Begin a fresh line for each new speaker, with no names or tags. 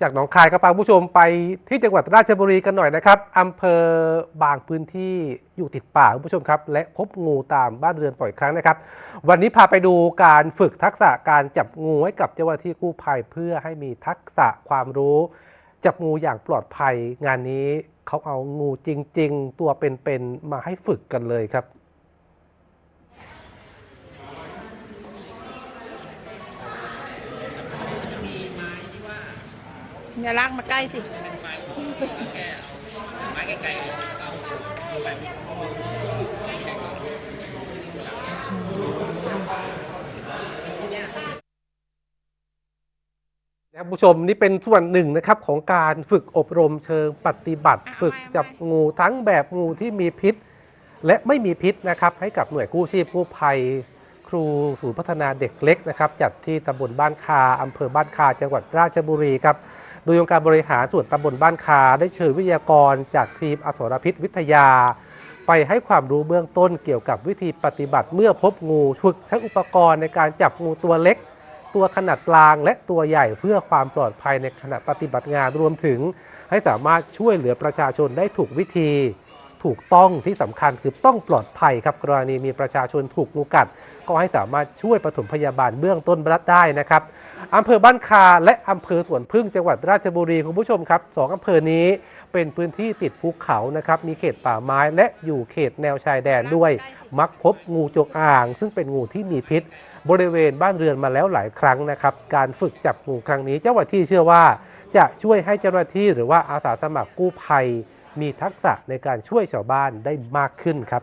จากหนองคายก็พาผู้ชมไปที่จังหวัดราชบุรีกันหน่อยนะครับอำเภอบางพื้นที่อยู่ติดป่าคุณผู้ชมครับ และพบงูตามบ้านเรือนบ่อยครั้งนะครับ วันนี้พาไปดูการฝึกทักษะการจับงูให้กับเจ้าหน้าที่กู้ภัยเพื่อให้มีทักษะความรู้ จับงูอย่างปลอดภัยงานนี้เขาเอางูจริง ๆ ตัวเป็นๆมาให้ฝึกกันเลยครับ
อย่าลากมาใกล้สิ
นะครับผู้ชมนี่เป็นส่วนหนึ่งนะครับของการฝึกอบรมเชิงปฏิบัติ
อะ
ฝึก
เอาไว้
จับงูทั้งแบบงูที่มีพิษ และไม่มีพิษนะครับให้กับหน่วยกู้ชีพกู้ภัย ครูศูนย์พัฒนาเด็กเล็กนะครับจัดที่ตำบลบ้านคาอำเภอบ้านคาจังหวัดราชบุรีครับ โดยองค์การบริหารส่วนตำบลบ้านคาได้เชิญวิทยากรจากทีมอสรพิษวิทยา ไปให้ความรู้เบื้องต้นเกี่ยวกับวิธีปฏิบัติเมื่อพบงูฝึกใช้อุปกรณ์ในการจับงูตัวเล็ก ตัวขนาดกลางและตัวใหญ่เพื่อความปลอดภัยในขณะปฏิบัติงานรวมถึง ให้สามารถช่วยเหลือประชาชนได้ถูกวิธี ถูกต้องที่สำคัญคือต้องปลอดภัยครับกรณีมีประชาชนถูกงูกัด ก็ให้สามารถช่วยปฐมพยาบาลเบื้องต้นได้นะครับ อำเภอบ้านคาและอำเภอสวนพึ่งจังหวัดราชบุรีคุณผู้ชมครับสองอำเภอนี้เป็นพื้นที่ติดภูเขานะครับมีเขตป่าไม้และอยู่เขตแนวชายแดนด้วย มักพบงูจงอาง ซึ่งเป็นงูที่มีพิษ บริเวณบ้านเรือนมาแล้วหลายครั้งนะครับการฝึกจับงูครั้งนี้เจ้าหน้าที่เชื่อว่า จะช่วยให้เจ้าหน้าที่หรือว่าอาสาสมัครกู้ภัย มีทักษะในการช่วยชาวบ้านได้มากขึ้นครับ